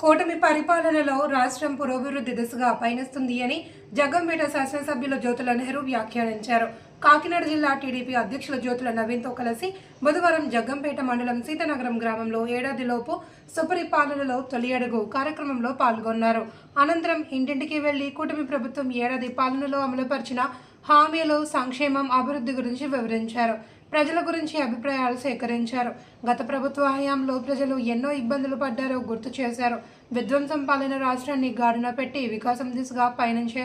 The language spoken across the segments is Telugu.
కూటమి పరిపాలనలో రాష్ట్రం పురోభివృద్ధి దిశగా పయనిస్తుంది అని జగ్గంపేట శాసనసభ్యులు జ్యోతుల నెహ్రూ వ్యాఖ్యానించారు. కాకినాడ జిల్లా టీడీపీ అధ్యక్షులు జ్యోతుల నవీన్తో కలిసి బుధవారం జగ్గంపేట మండలం సీతనగరం గ్రామంలో ఏడాదిలోపు సుపరిపాలనలో తొలి అడుగు కార్యక్రమంలో పాల్గొన్నారు. అనంతరం ఇంటింటికి వెళ్ళి కూటమి ప్రభుత్వం ఏడాది పాలనలో అమలుపరిచిన హామీలు సంక్షేమం అభివృద్ధి గురించి వివరించారు. ప్రజల గురించి అభిప్రాయాలు సేకరించారు. గత ప్రభుత్వ హయాంలో ప్రజలు ఎన్నో ఇబ్బందులు పడ్డారో గుర్తు చేశారు. విధ్వంసం పాలన రాష్ట్రాన్ని గాడిన పెట్టి వికాసం దిశగా పయనించే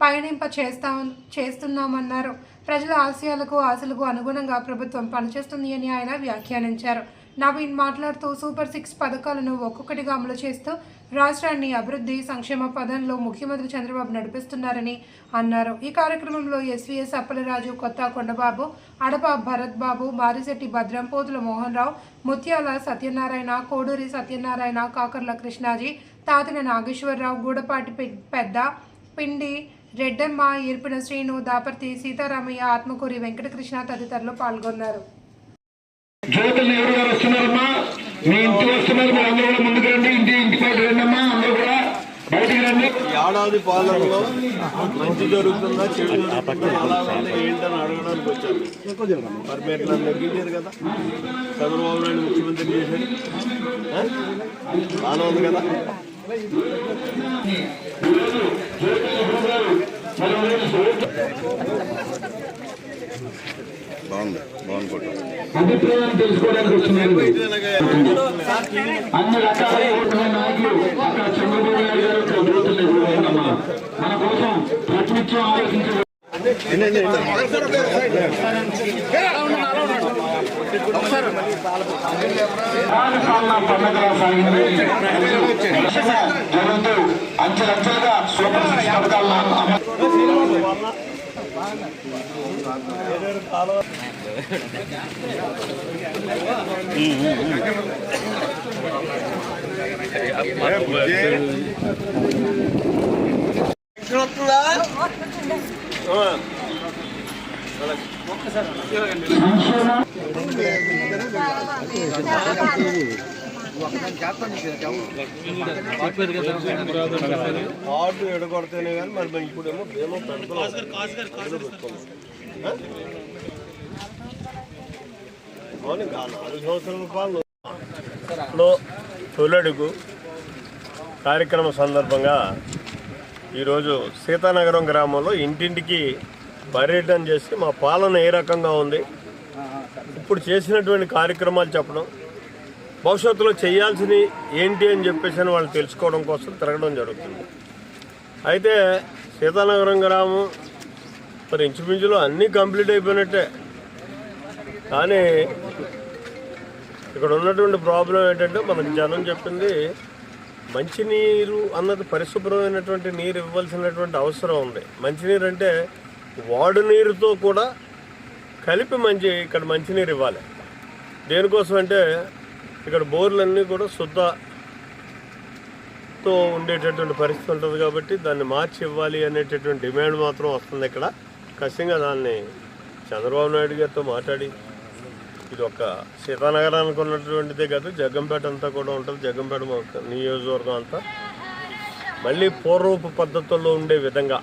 పయనింప చేస్తా చేస్తున్నామన్నారు. ప్రజల ఆశయాలకు ఆశలకు అనుగుణంగా ప్రభుత్వం పనిచేస్తుంది అని ఆయన వ్యాఖ్యానించారు. నవీన్ మాట్లాడుతూ సూపర్ సిక్స్ పథకాలను ఒక్కొక్కటిగా అమలు చేస్తూ రాష్ట్రాన్ని అభివృద్ధి సంక్షేమ పదంలో ముఖ్యమంత్రి చంద్రబాబు నడిపిస్తున్నారని అన్నారు. ఈ కార్యక్రమంలో ఎస్వీఎస్ అప్పలరాజు కొత్త కొండబాబు అడప భరత్ బాబు మారిశెట్టి భద్రం పోతుల మోహన్ రావు ముత్యాల సత్యనారాయణ కోడూరి సత్యనారాయణ కాకర్ల కృష్ణాజీ తాతిన నాగేశ్వరరావు గూడపాటి పెద్ద పిండి రెడ్డమ్మ ఈర్పిన శ్రీను దాపర్తి సీతారామయ్య ఆత్మకూరి వెంకటకృష్ణ తదితరులు పాల్గొన్నారు. జ్యోతులు ఎవరు గారు వస్తున్నారమ్మా? మీ ఇంటికి వస్తున్నారు మీరు అందరూ కూడా ముందుకు రండి. ఇంటి ఇంటి పాటు రండమ్మా అందరూ కూడా. బయటికి రండి. ఏడాది పాలనలో మంచి జరుగుతుందా చెడు జరుగుతుందా ఏంటని అడగడానికి కదా. చంద్రబాబు నాయుడు ముఖ్యమంత్రి చేశారు? బాగానే ఉంది కదా. బాగుంది బాగుంది అభిప్రాయం తెలుసుకోవడానికి వస్తున్నారు. అన్ని రకాల నాయకులు అక్కడ చంద్రబాబు నాయుడు గారు ఇక్కడ ఉన్నారమ్మా మన కోసం ప్రతినిత్యం ఆలోచించే పాలన పండుగ సాగింది జరుగుతూ అంచెలంచెలుగా సూపర్ సిక్స్ పథకాలను అమలు ఆ. కార్డు ఎడగొడితేనే కానీ మరి మేము ఇప్పుడేమో భీమా పెడుతున్నాం. అవును నాలుగు సంవత్సరాల రూపాయలు ఇప్పుడు తొలడుగు కార్యక్రమం సందర్భంగా ఈరోజు సీతానగరం గ్రామంలో ఇంటింటికి పర్యటన చేసి మా పాలన ఏ రకంగా ఉంది? ఇప్పుడు చేసినటువంటి కార్యక్రమాలు చెప్పడం భవిష్యత్తులో చేయాల్సినవి ఏంటి అని చెప్పేసి అని వాళ్ళు తెలుసుకోవడం కోసం తిరగడం జరుగుతుంది. అయితే సీతానగరం గ్రామం మరి ఇంచుమించులో అన్నీ కంప్లీట్ అయిపోయినట్టే. కానీ ఇక్కడ ఉన్నటువంటి ప్రాబ్లం ఏంటంటే మనకు జనం చెప్పింది మంచినీరు అన్నది పరిశుభ్రమైనటువంటి నీరు ఇవ్వాల్సినటువంటి అవసరం ఉంది. మంచినీరు అంటే వాడు నీరుతో కూడా కలిపి మంచి ఇక్కడ మంచినీరు ఇవ్వాలి. దేనికోసం అంటే ఇక్కడ బోర్లన్నీ కూడా శుద్ధతో ఉండేటటువంటి పరిస్థితి ఉంటుంది కాబట్టి దాన్ని మార్చి ఇవ్వాలి అనేటటువంటి డిమాండ్ మాత్రం వస్తుంది ఇక్కడ. ఖచ్చితంగా దాన్ని చంద్రబాబు నాయుడు గారితో మాట్లాడి ఇది ఒక సీతానగరానికి ఉన్నటువంటిదే కాదు జగ్గంపేట అంతా కూడా ఉంటుంది. జగ్గంపేట నియోజకవర్గం అంతా మళ్ళీ పూర్వపు పద్ధతుల్లో ఉండే విధంగా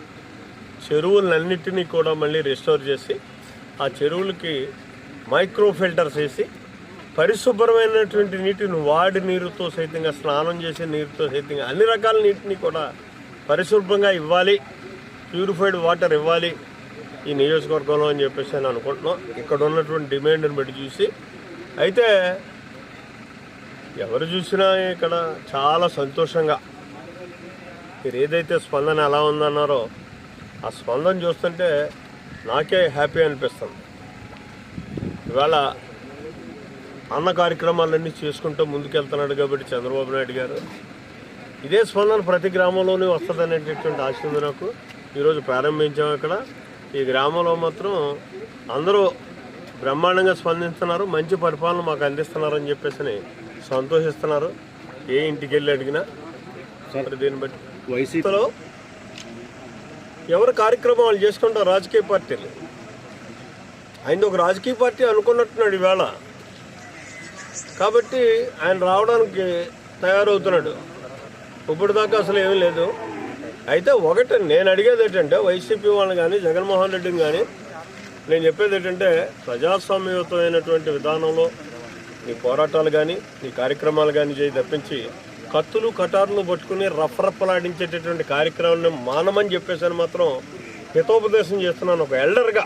చెరువులన్నిటినీ కూడా మళ్ళీ రెస్టోర్ చేసి ఆ చెరువులకి మైక్రో ఫిల్టర్స్ వేసి పరిశుభ్రమైనటువంటి నీటిని వాడి నీరుతో సైతంగా స్నానం చేసే నీరుతో సైతంగా అన్ని రకాల నీటిని కూడా పరిశుభ్రంగా ఇవ్వాలి. ప్యూరిఫైడ్ వాటర్ ఇవ్వాలి ఈ నియోజకవర్గంలో అని చెప్పేసి నేను అనుకుంటున్నాం. ఇక్కడ ఉన్నటువంటి డిమాండ్ని బట్టి చూసి. అయితే ఎవరు చూసినా ఇక్కడ చాలా సంతోషంగా. మీరు ఏదైతే స్పందన ఎలా ఉందన్నారో ఆ స్పందన చూస్తుంటే నాకే హ్యాపీ అనిపిస్తుంది. ఇవాళ అన్న కార్యక్రమాలన్నీ చేసుకుంటూ ముందుకెళ్తున్నాడు కాబట్టి చంద్రబాబు నాయుడు గారు. ఇదే స్పందన ప్రతి గ్రామంలోనే వస్తుంది అనేటటువంటి ఆశ ఉంది నాకు. ఈరోజు ప్రారంభించాం ఇక్కడ. ఈ గ్రామంలో మాత్రం అందరూ బ్రహ్మాండంగా స్పందిస్తున్నారు మంచి పరిపాలన మాకు అందిస్తున్నారని చెప్పేసి సంతోషిస్తున్నారు. ఏ ఇంటికి వెళ్ళి అడిగినా దీన్ని బట్టి. వైసీపీలో ఎవరు కార్యక్రమాలు చేసుకుంటారు రాజకీయ పార్టీలు? ఆయన ఒక రాజకీయ పార్టీ అనుకున్నట్టున్నాడు ఈవేళ. కాబట్టి ఆయన రావడానికి తయారవుతున్నాడు. ఇప్పుడు దాకా అసలు ఏమీ లేదు. అయితే ఒకటి నేను అడిగేది ఏంటంటే వైసీపీ వాళ్ళని కానీ జగన్మోహన్ రెడ్డిని కానీ నేను చెప్పేది ఏంటంటే ప్రజాస్వామ్యయుతమైనటువంటి విధానంలో నీ పోరాటాలు కానీ నీ కార్యక్రమాలు కానీ చేయి తప్పించి కత్తులు కటార్లు పట్టుకుని రఫరఫలాడించేటటువంటి కార్యక్రమాన్ని మానమని చెప్పేసి మాత్రం హితోపదేశం చేస్తున్నాను. ఒక ఎల్డర్గా